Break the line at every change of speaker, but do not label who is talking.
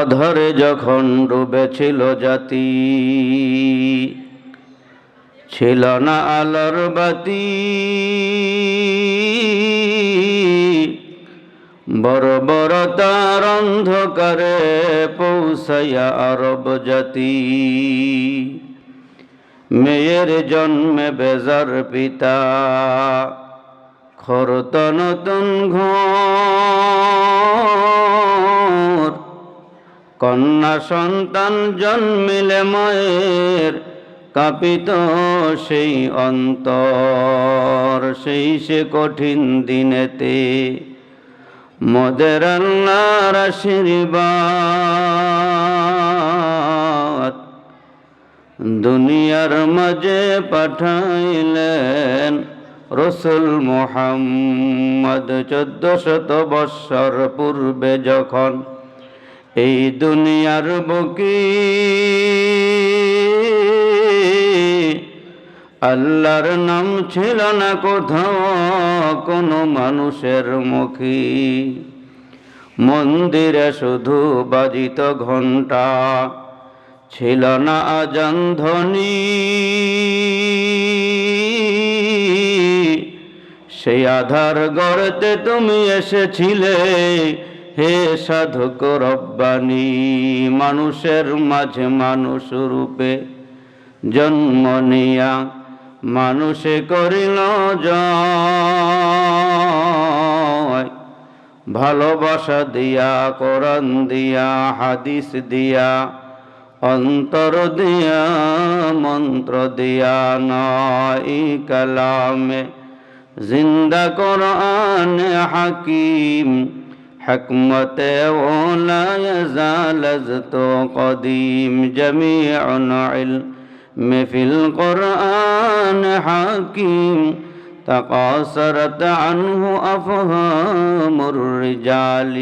অধরে যখন ডুবেছিল জাতি, ছিল না আলোর বাতি। বড় বড় তার অন্ধকারে পৌঁছাইয়া আরব জাতি। মেয়ের জন্মে বেজার পিতা, খরত নতুন ঘর কন্যা সন্তান জন্মিলে মায়ের কাঁপিত সেই অন্তর, সেই সে কঠিন দিনেতে। মদের আল্লাহর আশীর্বাদ দুনিয়ার মাঝে পাঠাইলেন রসুল মোহাম্মদ। চোদ্দ শত বৎসর পূর্বে যখন এই দুনিয়ার বুকি আল্লাহর নাম ছিল না কোথাও, কোনো মানুষের মুখী। মন্দিরে শুধু বাজিত ঘণ্টা ছিল না আজান ধ্বনি। সেই আধার গড়তে তুমি এসেছিলে হে সাধক রব্বানি, মানুষের মাঝে মানুষ রূপে জন্ম নিয়া মানুষে করিল ভালোবাসা দিয়া, কোরআন দিয়া, হাদিস দিয়া, অন্তর দিয়া, মন্ত্র দিয়া, নয় কালামে জিন্দা কোরআন হাকিম। حكمت ولا يزال تو قديم جميع علم في القرآن حكيم. تقاصرت عنه أفهام الرجال.